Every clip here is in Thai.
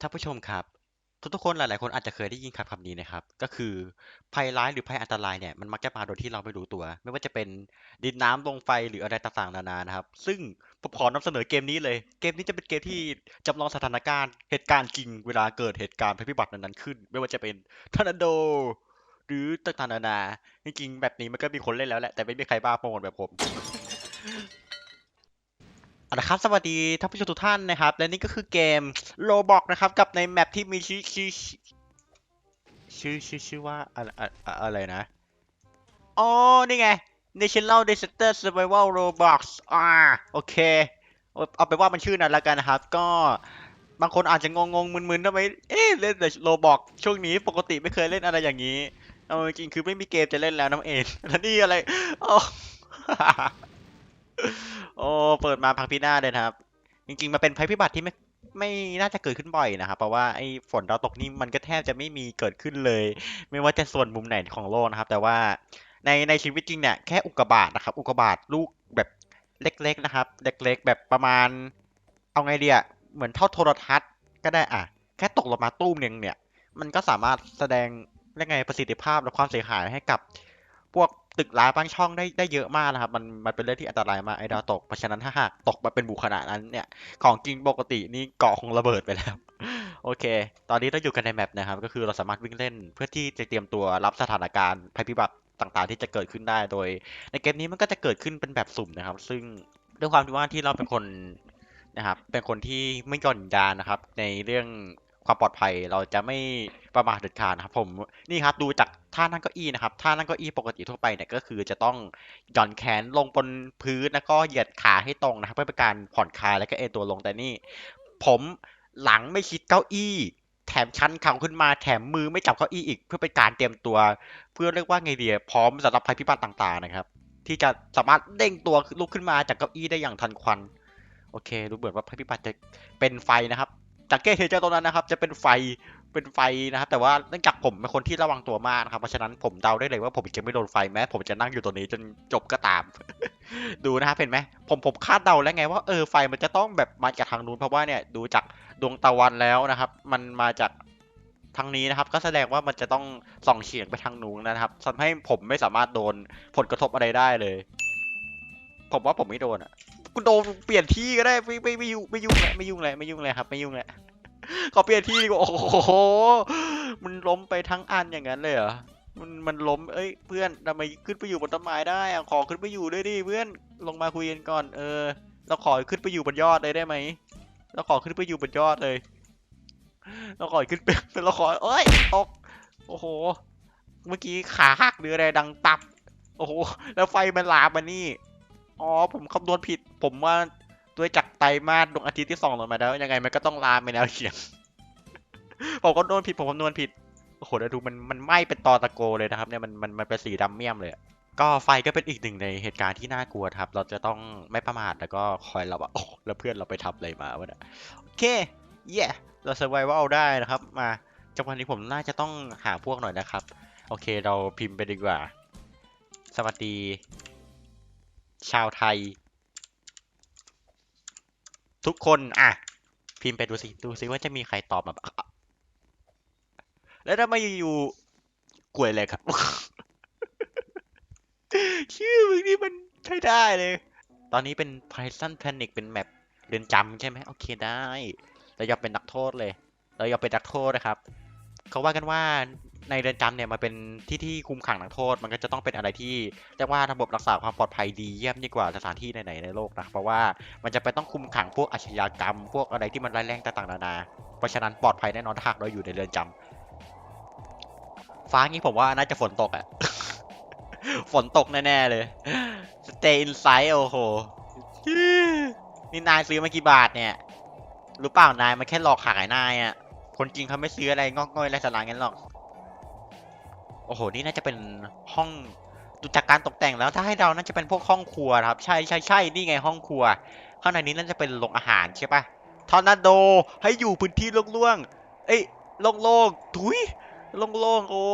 ท่านผู้ชมครับ ทุกๆคนหลายๆ คนอาจจะเคยได้ยินคำคำนี้นะครับ ก็คือภัยร้ายหรือภัยอันตรายเนี่ยมันมักจะมาโดยที่เราไม่รู้ตัว ไม่ว่าจะเป็นดินน้ำลมไฟหรืออะไรต่างๆนานานะครับ ซึ่งผมขอนำเสนอเกมนี้เลย เกมนี้จะเป็นเกมที่จำลองสถานการณ์เหตุการณ์จริงเวลาเกิดเหตุการณ์ภัยพิบัตินั้นๆขึ้น ไม่ว่าจะเป็นทอร์นาโด หรือต่างๆนานาจริงๆแบบนี้มันก็มีคนเล่นแล้วแหละแต่ไม่มีใครบ้าโปรโมทแบบผม เอาละครับสวัสดีท่านผู้ชมทุกท่านนะครับ และนี่ก็คือเกมโลบอกนะครับกับในแมปที่มีชื่อชื่อชื่อชื่อชื่อว่าอะไรอะไรนะอ๋อนี่ไง National Disaster Survival Roblox อ่าโอเค เอาไปว่ามันชื่อนั้นแล้วกันนะครับ ก็บางคนอาจจะงงงๆมึนๆทำไมเอ๊ะเล่นแต่โลบอกช่วงนี้ปกติไม่เคยเล่นอะไรอย่างนี้เอาจริงๆคือไม่มีเกมจะเล่นแล้วน้ำเองแล้วนี่อะไรอ๋อ โอ้เปิดมาพังพินาศเลยนะครับ จริงๆมันเป็นภัยพิบัติที่ไม่ไม่น่าจะเกิดขึ้นบ่อยนะครับ เพราะว่าไอ้ฝนดาวตกนี่มันก็แทบจะไม่มีเกิดขึ้นเลย ไม่ว่าจะส่วนมุมไหนของโลกนะครับ แต่ว่าในในชีวิตจริงเนี่ยแค่อุกกาบาตนะครับ อุกกาบาตลูกแบบเล็ก ๆนะครับ เล็กๆ แบบประมาณ เอาไงดีอะเหมือนเท่าโทรทัศน์ก็ได้อะ แค่ตกลงมาตู้มหนึ่งเนี่ย มันก็สามารถแสดงเรียกไงประสิทธิภาพและความเสียหายให้กับพวก ตึกร้างบางช่องได้ได้เยอะมากนะครับ มันมันเป็นเรื่องที่อันตรายมากไอ้ดาวตก เพราะฉะนั้นถ้าหากตกมาเป็นบุขนาดนั้นเนี่ย ของจริงปกตินี่เกาะคงระเบิดไปแล้ว โอเค ตอนนี้เราอยู่กันในแมปนะครับ ก็คือเราสามารถวิ่งเล่นเพื่อที่จะเตรียมตัวรับสถานการณ์ภัยพิบัติต่างๆ ที่จะเกิดขึ้นได้ โดย ในเกมนี้มันก็จะเกิดขึ้นเป็นแบบสุ่มนะครับ ซึ่งด้วยความที่ว่าที่เราเป็นคนนะครับ เป็นคนที่ไม่ย่อนยานนะครับ ในเรื่อง ความปลอดภัยเราจะไม่ประมาทเด็ดขาดนะครับผมนี่ครับดูจากท่านั่งเก้าอี้นะครับท่านั่งเก้าอี้ปกติทั่วไปเนี่ยก็คือจะต้องหย่อนแขนลงบนพื้นแล้วก็เหยียดขาให้ตรงนะครับเพื่อเป็นการผ่อนคลายแล้วก็เอนตัวลงแต่นี่ผมหลังไม่ชิดเก้าอี้แถมชั้นเข่าขึ้นมาแถมมือไม่จับเก้าอี้อีก เพื่อเป็นการเตรียมตัว เพื่อเรียกว่าไงดีอะพร้อมสำหรับภัยพิบัติต่างๆนะครับ ที่จะสามารถเด้งตัวลุกขึ้นมาจากเก้าอี้ได้อย่างทันควัน โอเค ดูเหมือนว่าภัยพิบัติจะเป็นไฟนะครับ จากเกตเทเจอร์ตรงนั้นนะครับ จะเป็นไฟเป็นไฟนะครับ แต่ว่าเนื่องจากผมเป็นคนที่ระวังตัวมากนะครับ เพราะฉะนั้นผมเดาได้เลยว่าผมจะไม่โดนไฟแม้ ผมจะนั่งอยู่ตรงนี้จนจบก็ตาม ดูนะครับเห็นไหมผมผมคาดเดาแล้วไงว่าเออไฟมันจะต้องแบบมาจากทางนู้นเพราะว่าเนี่ยดูจากดวงตะวันแล้วนะครับ มันมาจากทางนี้นะครับ ก็แสดงว่ามันจะต้องส่องเฉียงไปทางนู้นนะครับทำให้ผมไม่สามารถโดนผลกระทบอะไรได้เลย ผมว่าผมไม่โดนอะ กูโดนเปลี่ยนที่ก็ได้ไม่ไม่ไม่ยุ่งไม่ยุ่งแหละไม่ยุ่งเลยไม่ยุ่งเลยครับไม่ยุ่งแหละขอเปลี่ยนที่ดีกว่าโอ้โหมันล้มไปทั้งอันอย่างนั้นเลยเหรอมันมันล้ม เอ้ย เพื่อนทำไมขึ้นไปอยู่บนต้นไม้ได้อะขอขึ้นไปอยู่ด้วยดิเพื่อนลงมาคุยกันก่อน เออ เราขอขึ้นไปอยู่บนยอดเลยได้ไหมเราขอขึ้นไปอยู่บนยอดเลย เราขอขึ้นไปเราขอเอ้ยตกโอ้โห เมื่อกี้ขาหักหรืออะไรดังตับ โอ้โห แล้วไฟมันลามมานี่ อ๋อ ผมคำนวณผิด ผมว่าด้วยจากไตรมาสดวงอาทิตย์ที่ส่องลงมาแล้ว ยังไงมันก็ต้องลามไปแนวเฉียง ผมก็โดนผิด ผมคำนวณผิด โอ้โหแล้วดูมันมันไหม้เป็นตอตะโกเลยนะครับเนี่ยมันมันมันเป็นสีดำเมี่ยมเลยก็ไฟก็เป็นอีกหนึ่งในเหตุการณ์ที่น่ากลัวครับ เราจะต้องไม่ประมาทแล้วก็คอยระวังโอ้แล้วเพื่อนเราไปทำอะไรมาวะเนี่ยโอเคเย่เราเซอร์ไวเอาได้นะครับ มาจังหวะนี้ผมน่าจะต้องหาพวกหน่อยนะครับ โอเคเราพิมพ์ไปดีกว่า สวัสดี ชาวไทย ทุกคนอะ พิมพ์ไปดูสิดูสิว่าจะมีใครตอบมาบ้างแล้วทำไมอยู่ๆกล้วยอะไรครับชื่อมึงนี่มันใช้ได้เลย ตอนนี้เป็น Python Panic เป็นแมปเรือนจำใช่ไหมโอเคได้เราอยากเป็นนักโทษเลย เราอยากเป็นนักโทษนะครับ เขาว่ากันว่า ในเรือนจำเนี่ยมันเป็นที่ที่คุมขังนักโทษ มันก็จะต้องเป็นอะไรที่เรียกว่าระบบรักษาความปลอดภัยดีเยี่ยมยิ่งกว่าสถานที่ไหนๆในโลกนะเพราะว่ามันจะไปต้องคุมขังพวกอาชญากรรม พวกอะไรที่มันร้ายแรงต่างๆนานา เพราะฉะนั้นปลอดภัยแน่นอนถ้าหากเราอยู่ในเรือนจำฟ้างี้ผมว่าน่าจะฝนตกอะ ฝนตกแน่ๆเลย Stay inside โอ้โห นี่นายซื้อมากี่บาทเนี่ย รู้เปล่านายมันแค่หลอกขายนายอะคนจริงเขาไม่ซื้ออะไรงอกง่อยไรสาระงั้นหรอก อ้โห นี่น่าจะเป็นห้องดูจากการตกแต่งแล้วถ้าให้เราน่าจะเป็นพวกห้องครัวครับ ใช่ใช่ใช่นี่ไงห้องครัว ข้างในนี้น่าจะเป็นโรงอาหารใช่ปะทอร์นาโดให้อยู่พื้นที่โล่งๆ เอ้ยโล่งๆถุยโล่งๆ โอ้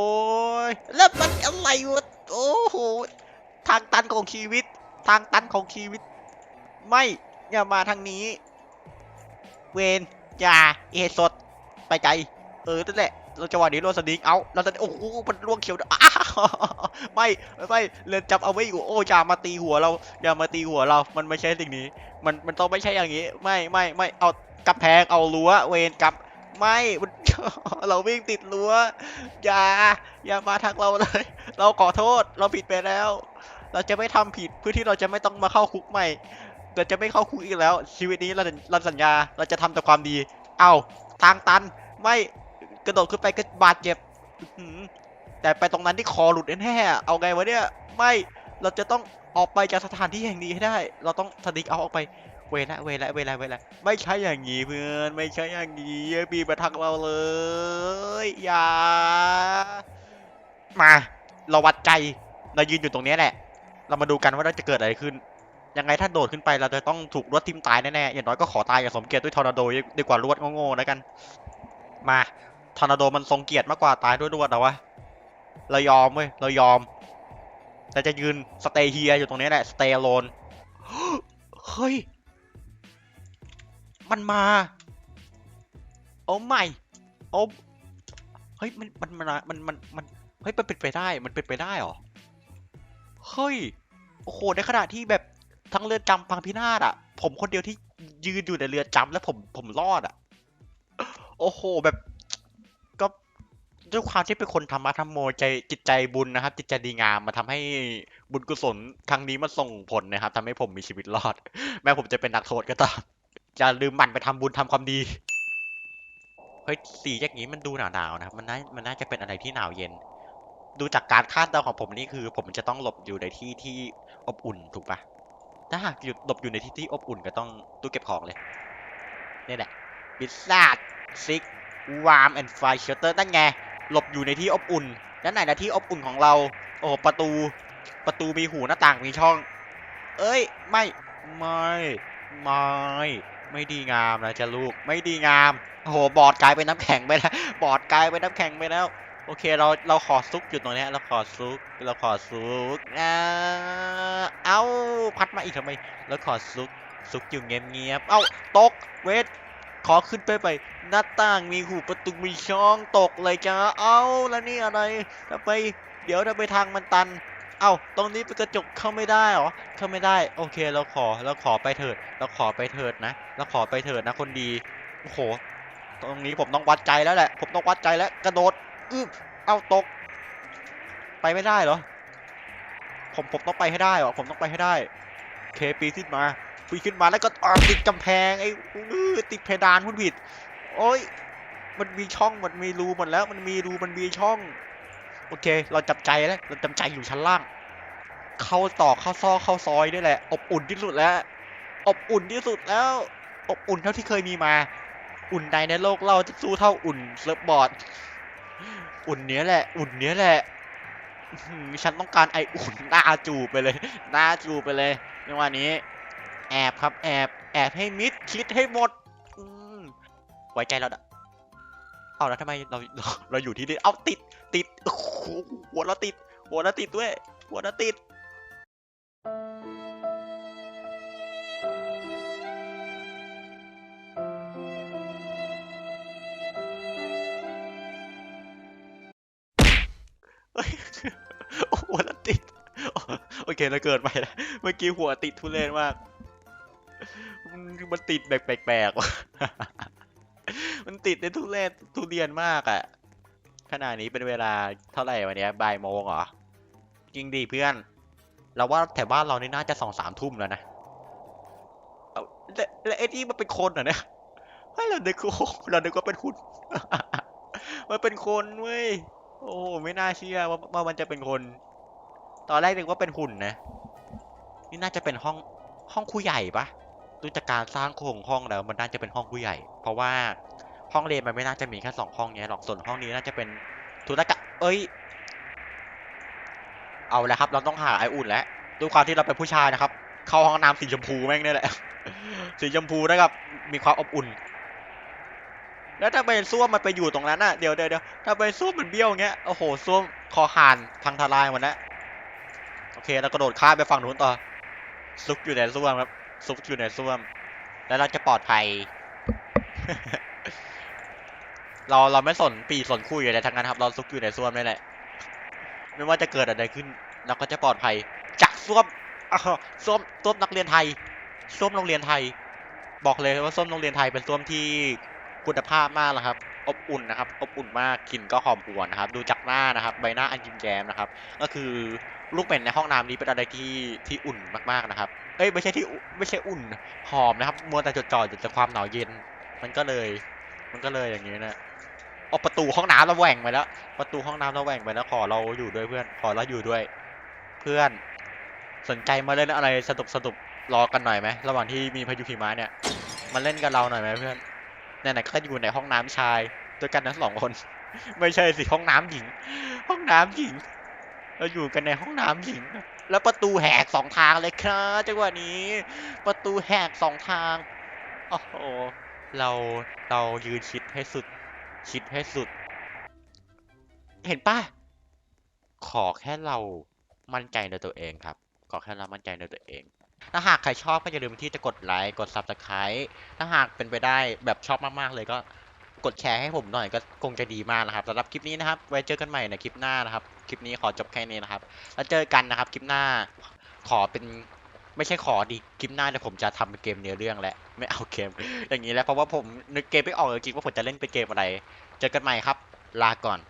ยแล้วมันอะไรวะ โอ้โห ทางตันของชีวิต ทางตันของชีวิต ไม่ อย่ามาทางนี้ เวนอย่าเอสด ไปไกล เออนั่นแหละ เราจังหวะนี้โรสดิงเอาเราจะโอ้โหมันล่วงเขียวอ้าไม่ไม่ไม่เรือนจำเอาไว้อยู่โอ้อย่ามาตีหัวเราอย่ามาตีหัวเรา มันไม่ใช่สิ่งนี้ มันมันต้องไม่ใช่อย่างนี้ ไม่ไม่ไม่เอากำแพงเอารั้วเวรกำไม่เราวิ่งติดรั้วอย่าอย่ามาทักเราเลย เราขอโทษเราผิดไปแล้ว เราจะไม่ทำผิดเพื่อที่เราจะไม่ต้องมาเข้าคุกใหม่เราจะไม่เข้าคุกอีกแล้ว ชีวิตนี้เราเราสัญญาเราจะทำแต่ความดี เอาทางตันไม่ กระโดดขึ้นไปก็บาดเจ็บแต่ไปตรงนั้นที่คอหลุดแน่ๆเอาไงวะเนี่ย ไม่ เราจะต้องออกไปจากสถานที่แห่งนี้ให้ได้ เราต้องสติ๊กเอาออกไป เวละเวละเวละเวละไม่ใช่อย่างนี้เพื่อน ไม่ใช่อย่างนี้บีบมาทักเราเลย อย่า มา เราวัดใจ เรายืนอยู่ตรงเนี้ยแหละ เรามาดูกันว่าจะเกิดอะไรขึ้น ยังไงถ้าโดดขึ้นไปเราจะต้องถูกรวดทิ่มตายแน่ๆ อย่างน้อยก็ขอตายอย่างสมเกียรติด้วยทอร์นาโดดีกว่ารวดโง่ๆนะกัน มา ทอร์นาโดมันทรงเกียรติมากกว่าตายด้วยรวดเอาวะเรายอมเว้ยเรายอม แต่จะยืนสเตย์เฮียอยู่ตรงนี้แหละสเตย์โลนเฮ้ย มันมา โอ้ไม่โอ้เฮ้ยมันมันมันมันมันมันเฮ้ยมันเป็นไปได้มันเป็นไปได้เหรอเฮ้ยโอ้โหในขณะที่แบบทั้งเรือจำพังพินาศอะ ผมคนเดียวที่ยืนอยู่ในเรือจำแล้วผมผมรอดอะ โอ้โหแบบ ด้วยความที่เป็นคนธรรมะธรรมโมใจจิตใจบุญนะครับ จิตใจดีงามมาทำให้บุญกุศลครั้งนี้มันส่งผลนะครับทำให้ผมมีชีวิตรอด แม้ผมจะเป็นนักโทษก็ตามอย่าลืมมันไปทำบุญทำความดีเฮ้ยสีอย่างนี้มันดูหนาวๆนะครับ มันน่ามันน่าจะเป็นอะไรที่หนาวเย็น ดูจากการคาดเดาของผมนี่คือ ผมจะต้องหลบอยู่ในที่ที่อบอุ่นถูกปะถ้าหากอยู่หลบอยู่ในที่ที่อบอุ่นก็ต้องตู้เก็บของเลยนี่แหละบิซซ่าซิกวาร์มแอนด์ไฟเชลเตอร์นั่นไง หลบอยู่ในที่อบอุ่นนั่นไหนนะที่อบอุ่นของเรา โอ้โหประตู ประตูมีหูหน้าต่างมีช่อง เอ้ย ไม่ ไม่ ไม่ ไม่ดีงามนะจ๊ะลูก ไม่ดีงาม โอ้โห บอดกลายเป็นน้ำแข็งไปแล้ว บอดกลายเป็นน้ำแข็งไปแล้ว โอเค เรา เราขอซุกอยู่ตรงนี้ เราขอซุก เราขอซุกอ่าเอ้า พัดมาอีกทำไมแล้วขอซุก ซุกอยู่เงียบๆเอ้า ตก เวท ขอขึ้นไปไป หน้าต่างมีหูประตูมีช่องตกเลยจ้าเอ้าแล้วนี่อะไรทำไมเดี๋ยวทำไมทางมันตัน เอ้าตรงนี้เป็นกระจกเข้าไม่ได้หรอเข้าไม่ได้ โอเคเราขอเราขอไปเถิด เราขอไปเถิดนะ เราขอไปเถิดนะคนดีโอ้โหตรงนี้ผมต้องวัดใจแล้วแหละ ผมต้องวัดใจแล้วกระโดดอึบเอ้าตก ไปไม่ได้เหรอผมผมต้องไปให้ได้หรอผมต้องไปให้ได้ เคปีนขึ้นมา ปีนขึ้นมาแล้วก็อ่าติดกำแพงไอ้อติดเพดานพูดผิด โอ้ยมันมีช่องมันมีรูหมดแล้ว มันมีรูมันมีช่อง โอเค เราจับใจแล้วเราจับใจอยู่ชั้นล่าง เข้าต่อเข้าซอกเข้าซอยนี่แหละ อบอุ่นที่สุดแล้ว อบอุ่นที่สุดแล้ว อบอุ่นเท่าที่เคยมีมา อุ่นใดในโลกเราจะสู้เท่าอุ่นเซิร์ฟบอร์ดอุ่นเนี้ยแหละ อุ่นเนี้ยแหละฉันต้องการไออุ่นหน้าจูบไปเลย หน้าจูบไปเลยในวันนี้ แอบครับแอบแอบให้มิดคิดให้หมดอืมไว้ใจเราดะเอาแล้วทำไมเราเราเราอยู่ที่นี่เอาติดติดโอ้โหหัวเราติดหัวเราติดด้วยหัวเราติดเฮ้ยหัวเราติด โอเคเราเกิดไปแล้วเมื่อกี้หัวติดทุเรศมาก มันติดแปลกๆว่ะมันติดในทุเรศทุเรียนมากอะขณะนี้เป็นเวลาเท่าไหร่วันนี้บ่ายโมงเหรอจริงดีเพื่อน เราว่าแถวบ้านเรานี่น่าจะสองสามทุ่มแล้วนะเอาแล้วแล้วไอ้ที่มันเป็นคนเหรอเนี่ยให้เราเด็กเราเด็กว่าเป็นหุ่นมันเป็นคนเว้ยโอ้โหไม่น่าเชื่อว่าว่ามันจะเป็นคน ตอนแรกนึกว่าเป็นหุ่นนะ นี่น่าจะเป็นห้องห้องครูใหญ่ปะ ดูจากการสร้างโครงห้องแล้วมันน่าจะเป็นห้องครูใหญ่ เพราะว่าห้องเรียนมันไม่น่าจะมีแค่สองห้องเนี้ยหรอกส่วนห้องนี้น่าจะเป็นธุรกะเอ้ย เอาแล้วครับ เราต้องหาไออุ่นแล้วด้วยความที่เราเป็นผู้ชายนะครับ เข้าห้องน้ำสีชมพูแม่งนี่แหละ สีชมพูนะครับ มีความอบอุ่น แล้วถ้าเป็นส้วมมันไปอยู่ตรงนั้นน่ะเดี๋ยวเดี๋ยวเดี๋ยวถ้าเป็นส้วมมันเบี้ยวอย่างเงี้ยโอ้โหส้วมคอหานพังทลายหมดแล้วโอเคเรากระโดดข้ามไปฝั่งนู้นต่อซุกอยู่ในส้วมครับ ซุกอยู่ในส้วม แล้วเราจะปลอดภัย เราเราไม่สนปีสนคุยอะไรทั้งนั้นครับ เราซุกอยู่ในส้วมนี่แหละ ไม่ว่าจะเกิดอะไรขึ้น เราก็จะปลอดภัย จากส้วมอ้าวมส้วมนักเรียนไทยส้วมโรงเรียนไทย บอกเลยว่าส้วมโรงเรียนไทยเป็นส้วมที่คุณภาพมากนะครับ อบอุ่นนะครับ อบอุ่นมากกลิ่นก็หอมหวนนะครับ ดูจากหน้านะครับ ใบหน้าอันยิ้มแย้มนะครับ ก็คือ ลูกเป็ดในห้องน้ำนี้เป็นอะไรที่ที่อุ่นมากๆนะครับ เอ้ยไม่ใช่ที่ไม่ใช่อุ่นหอมนะครับมัวแต่จดจ่ออยู่แต่ความหนาวเย็น มันก็เลย มันก็เลยอย่างนี้นะออกประตูห้องน้ำเราแหว่งไปแล้ว ประตูห้องน้ำเราแหว่งไปแล้วขอเราอยู่ด้วยเพื่อนขอเราอยู่ด้วย เพื่อนสนใจมาเล่นอะไรสนุกสนุกรอกันหน่อยไหมระหว่างที่มีพายุหิมะเนี่ยมาเล่นกับเราหน่อยไหมเพื่อนไหนๆก็อยู่ในห้องน้ำชายด้วยกันทั้งสองคน ไม่ใช่สิห้องน้ำหญิง ห้องน้ำหญิง เราอยู่กันในห้องน้ำหญิง แล้วประตูแหกสองทางเลยครับจังหวะนี้ ประตูแหกสองทางโอ้โหเราเรายืนชิดให้สุด ชิดให้สุด เห็นป่ะขอแค่เรามั่นใจในตัวเองครับ ขอแค่เรามั่นใจในตัวเอง ถ้าหากใครชอบก็อย่าลืมที่จะกดไลค์ กด subscribe ถ้าหากเป็นไปได้แบบชอบมากๆเลยก็กดแชร์ให้ผมหน่อยก็คงจะดีมากนะครับสำหรับคลิปนี้นะครับ ไว้เจอกันใหม่ในคลิปหน้านะครับ คลิปนี้ขอจบแค่นี้นะครับ แล้วเจอกันนะครับคลิปหน้าขอเป็นไม่ใช่ขอดีคลิปหน้าเดี๋ยวผมจะทำเป็นเกมเนื้อเรื่องแหละไม่เอาเกม อย่างนี้แล้วเพราะว่าผมนึกเกมไม่ออกจริงว่าผมจะเล่นเป็นเกมอะไร เจอกันใหม่ครับ ลาก่อน